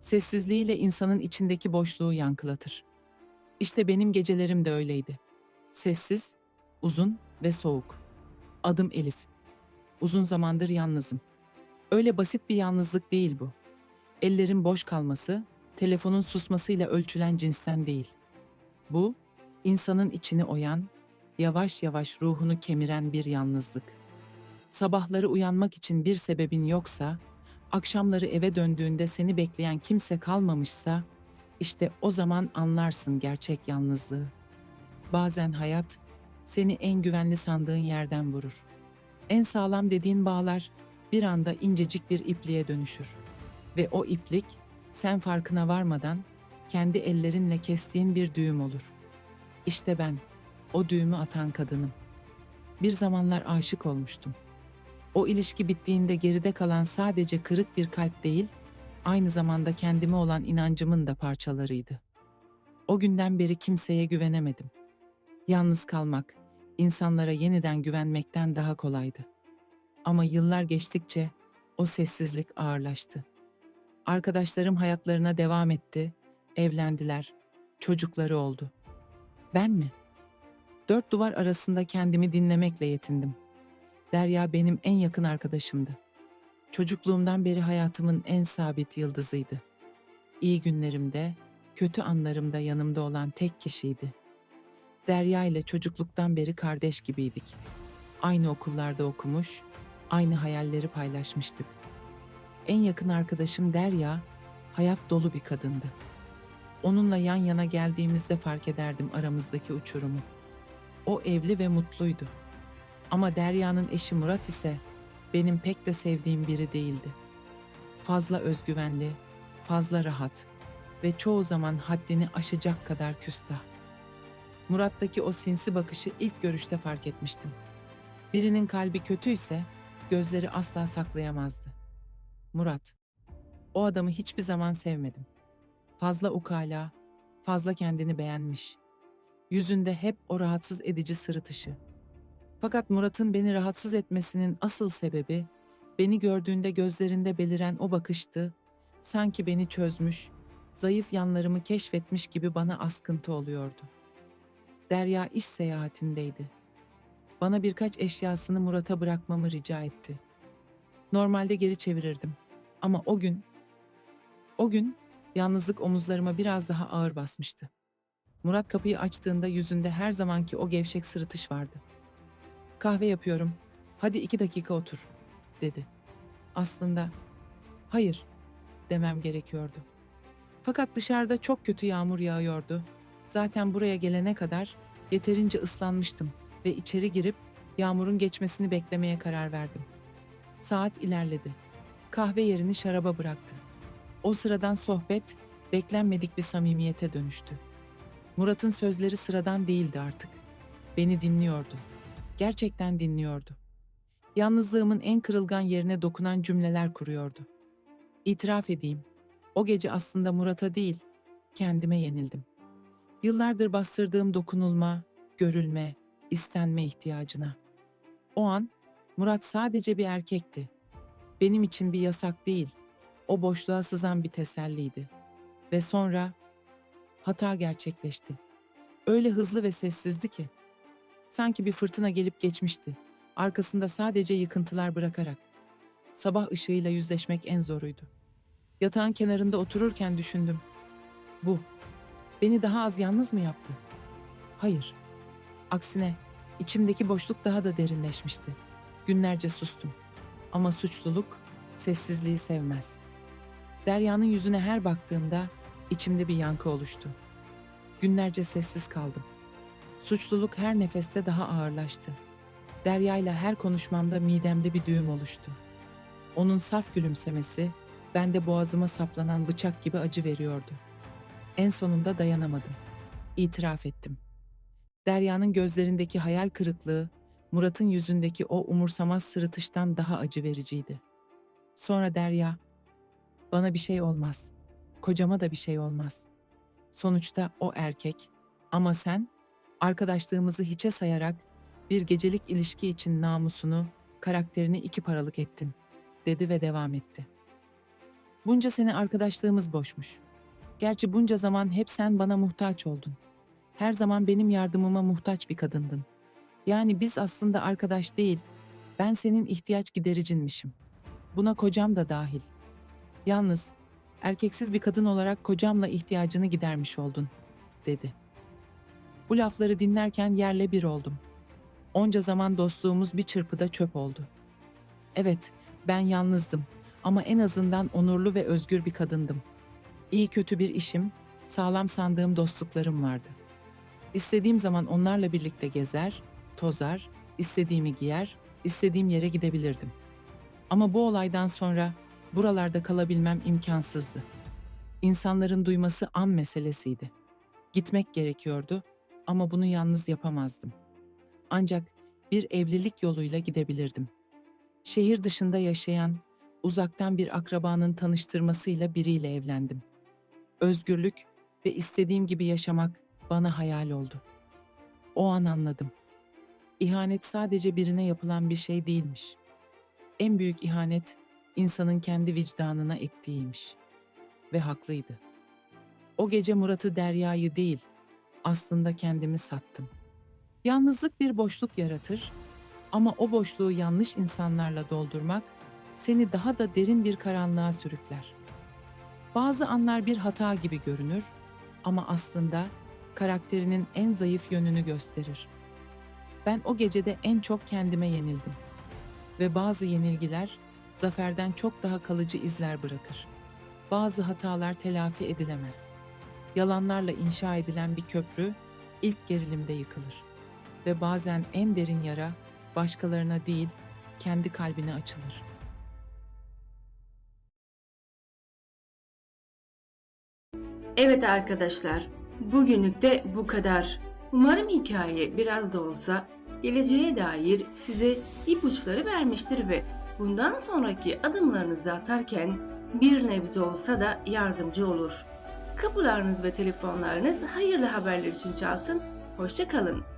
Sessizliğiyle insanın içindeki boşluğu yankılatır. İşte benim gecelerim de öyleydi. Sessiz, uzun ve soğuk. Adım Elif. Uzun zamandır yalnızım. Öyle basit bir yalnızlık değil bu. Ellerin boş kalması, telefonun susmasıyla ölçülen cinsten değil. Bu, insanın içini oyan, yavaş yavaş ruhunu kemiren bir yalnızlık. Sabahları uyanmak için bir sebebin yoksa, akşamları eve döndüğünde seni bekleyen kimse kalmamışsa, işte o zaman anlarsın gerçek yalnızlığı. Bazen hayat seni en güvenli sandığın yerden vurur. En sağlam dediğin bağlar bir anda incecik bir ipliğe dönüşür. Ve o iplik sen farkına varmadan kendi ellerinle kestiğin bir düğüm olur. İşte ben o düğümü atan kadınım. Bir zamanlar aşık olmuştum. O ilişki bittiğinde geride kalan sadece kırık bir kalp değil, aynı zamanda kendime olan inancımın da parçalarıydı. O günden beri kimseye güvenemedim. Yalnız kalmak, insanlara yeniden güvenmekten daha kolaydı. Ama yıllar geçtikçe o sessizlik ağırlaştı. Arkadaşlarım hayatlarına devam etti, evlendiler, çocukları oldu. Ben mi? Dört duvar arasında kendimi dinlemekle yetindim. Derya benim en yakın arkadaşımdı. Çocukluğumdan beri hayatımın en sabit yıldızıydı. İyi günlerimde, kötü anlarımda yanımda olan tek kişiydi. Derya ile çocukluktan beri kardeş gibiydik. Aynı okullarda okumuş, aynı hayalleri paylaşmıştık. En yakın arkadaşım Derya, hayat dolu bir kadındı. Onunla yan yana geldiğimizde fark ederdim aramızdaki uçurumu. O evli ve mutluydu. Ama Derya'nın eşi Murat ise benim pek de sevdiğim biri değildi. Fazla özgüvenli, fazla rahat ve çoğu zaman haddini aşacak kadar küstah. Murat'taki o sinsi bakışı ilk görüşte fark etmiştim. Birinin kalbi kötüyse gözleri asla saklayamazdı. Murat. O adamı hiçbir zaman sevmedim. Fazla ukala, fazla kendini beğenmiş. Yüzünde hep o rahatsız edici sırıtışı. Fakat Murat'ın beni rahatsız etmesinin asıl sebebi beni gördüğünde gözlerinde beliren o bakıştı. Sanki beni çözmüş, zayıf yanlarımı keşfetmiş gibi bana askıntı oluyordu. Derya iş seyahatindeydi. Bana birkaç eşyasını Murat'a bırakmamı rica etti. Normalde geri çevirirdim. Ama o gün, o gün yalnızlık omuzlarıma biraz daha ağır basmıştı. Murat kapıyı açtığında yüzünde her zamanki o gevşek sırıtış vardı. Kahve yapıyorum. Hadi iki dakika otur, dedi. Aslında, hayır demem gerekiyordu. Fakat dışarıda çok kötü yağmur yağıyordu. Zaten buraya gelene kadar yeterince ıslanmıştım ve içeri girip yağmurun geçmesini beklemeye karar verdim. Saat ilerledi. Kahve yerini şaraba bıraktı. O sıradan sohbet beklenmedik bir samimiyete dönüştü. Murat'ın sözleri sıradan değildi artık. Beni dinliyordu. Gerçekten dinliyordu. Yalnızlığımın en kırılgan yerine dokunan cümleler kuruyordu. İtiraf edeyim, o gece aslında Murat'a değil, kendime yenildim. Yıllardır bastırdığım dokunulma, görülme, istenme ihtiyacına. O an Murat sadece bir erkekti. Benim için bir yasak değil, o boşluğa sızan bir teselliydi. Ve sonra hata gerçekleşti. Öyle hızlı ve sessizdi ki. Sanki bir fırtına gelip geçmişti. Arkasında sadece yıkıntılar bırakarak. Sabah ışığıyla yüzleşmek en zoruydu. Yatağın kenarında otururken düşündüm. Bu. Beni daha az yalnız mı yaptı? Hayır. Aksine içimdeki boşluk daha da derinleşmişti. Günlerce sustum. Ama suçluluk sessizliği sevmez. Derya'nın yüzüne her baktığımda içimde bir yankı oluştu. Günlerce sessiz kaldım. Suçluluk her nefeste daha ağırlaştı. Derya ile her konuşmamda midemde bir düğüm oluştu. Onun saf gülümsemesi Ben de boğazıma saplanan bıçak gibi acı veriyordu. En sonunda dayanamadım. İtiraf ettim. Derya'nın gözlerindeki hayal kırıklığı, Murat'ın yüzündeki o umursamaz sırıtıştan daha acı vericiydi. Sonra Derya, bana bir şey olmaz. Kocama da bir şey olmaz. Sonuçta o erkek. Ama sen, arkadaşlığımızı hiçe sayarak bir gecelik ilişki için namusunu, karakterini iki paralık ettin, dedi ve devam etti. Bunca sene arkadaşlığımız boşmuş. Gerçi bunca zaman hep sen bana muhtaç oldun. Her zaman benim yardımıma muhtaç bir kadındın. Yani biz aslında arkadaş değil, ben senin ihtiyaç gidericinmişim. Buna kocam da dahil. Yalnız erkeksiz bir kadın olarak kocamla ihtiyacını gidermiş oldun, dedi. Bu lafları dinlerken yerle bir oldum. Onca zaman dostluğumuz bir çırpıda çöp oldu. Evet, ben yalnızdım ama en azından onurlu ve özgür bir kadındım. İyi kötü bir işim, sağlam sandığım dostluklarım vardı. İstediğim zaman onlarla birlikte gezer, tozar, istediğimi giyer, istediğim yere gidebilirdim. Ama bu olaydan sonra buralarda kalabilmem imkansızdı. İnsanların duyması an meselesiydi. Gitmek gerekiyordu ama bunu yalnız yapamazdım. Ancak bir evlilik yoluyla gidebilirdim. Şehir dışında yaşayan, uzaktan bir akrabanın tanıştırmasıyla biriyle evlendim. Özgürlük ve istediğim gibi yaşamak bana hayal oldu. O an anladım. İhanet sadece birine yapılan bir şey değilmiş. En büyük ihanet insanın kendi vicdanına ettiğiymiş. Ve haklıydı. O gece Murat'ı Derya'yı değil, aslında kendimi sattım. Yalnızlık bir boşluk yaratır ama o boşluğu yanlış insanlarla doldurmak seni daha da derin bir karanlığa sürükler. Bazı anlar bir hata gibi görünür ama aslında karakterinin en zayıf yönünü gösterir. Ben o gecede en çok kendime yenildim. Ve bazı yenilgiler zaferden çok daha kalıcı izler bırakır. Bazı hatalar telafi edilemez. Yalanlarla inşa edilen bir köprü ilk gerilimde yıkılır. Ve bazen en derin yara başkalarına değil, kendi kalbine açılır. Evet arkadaşlar, bugünlük de bu kadar. Umarım hikaye biraz da olsa geleceğe dair size ipuçları vermiştir ve bundan sonraki adımlarınızı atarken bir nebze olsa da yardımcı olur. Kapılarınız ve telefonlarınız hayırlı haberler için çalsın. Hoşça kalın.